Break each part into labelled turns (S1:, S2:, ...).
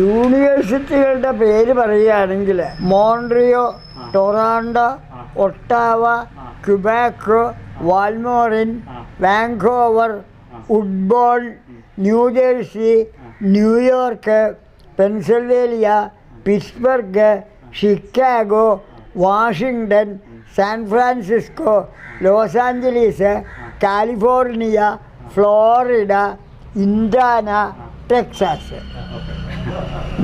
S1: യൂണിവേഴ്സിറ്റികളുടെ പേര് പറയുകയാണെങ്കിൽ Montreal Toronto Ottawa ക്യുബാക്കോ വാൽമോറിൻ Vancouver football New Jersey New York Pennsylvania Pittsburgh Chicago Washington San Francisco Los Angeles California Florida Indiana Texas.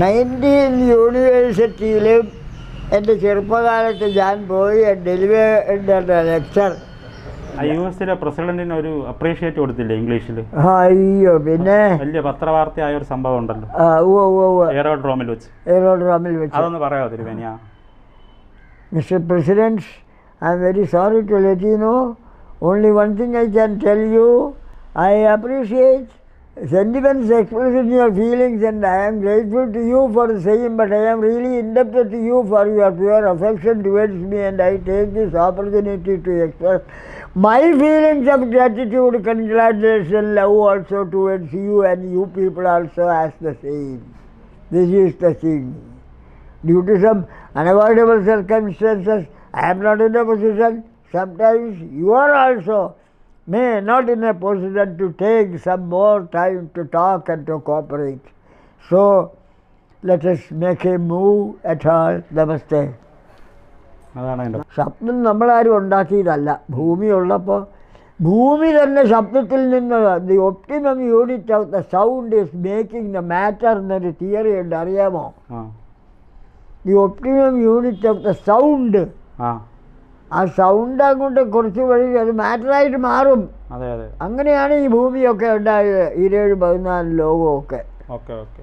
S1: Nineteen യൂണിവേഴ്സിറ്റിയിലും എന്റെ ചെറുപ്പകാലത്ത് ഞാൻ പോയി delivery lecture
S2: U എസിലെ പ്രസിഡന്റിന് ഒരു അപ്രീഷിയേറ്റ് കൊടുത്തില്ലേ ഇംഗ്ലീഷിൽ
S1: അയ്യോ പിന്നെ?
S2: വലിയ പത്രവാർത്തയായ ഒരു സംഭവം ഉണ്ടല്ലോ. എയറോഡ്രോമിൽ വെച്ച്.
S1: എയറോഡ്രോമിൽ വെച്ച്.
S2: അതൊന്ന് പറയാമോ തിരുവേനിയ
S1: mister president I'm very sorry to let you know. Only one thing I can tell you. I appreciate sentiments expressed in your feelings and I am grateful to you for the same, but I am really indebted to you for your pure affection towards me and I take this opportunity to express my feelings of gratitude, congratulations, love also towards you and you people also as the same. This is the thing. Due to some unavoidable circumstances, I am not in a position. Sometimes you are also may not in a position to take some more time to talk and to cooperate. So let us make a move at all. Namaste. ശബ്ദം നമ്മളാരും ഉണ്ടാക്കിയതല്ല ഭൂമി ഉള്ളപ്പോൾ ഭൂമി തന്നെ ശബ്ദത്തിൽ നിന്ന് the optimum unit of the sound is making the matter എന്നൊരു theory ഉണ്ട് അറിയാമോ the optimum unit of the sound ആ സൗണ്ട് അങ്ങോട്ട് കുറച്ച് വഴി അത് മാറ്ററായിട്ട് മാറും.
S2: അതെ അതെ.
S1: അങ്ങനെയാണ് ഈ ഭൂമിയൊക്കെ ഉണ്ടായത് ഇരുപത് പതിനാല് ലോകമൊക്കെ.
S2: Okay okay.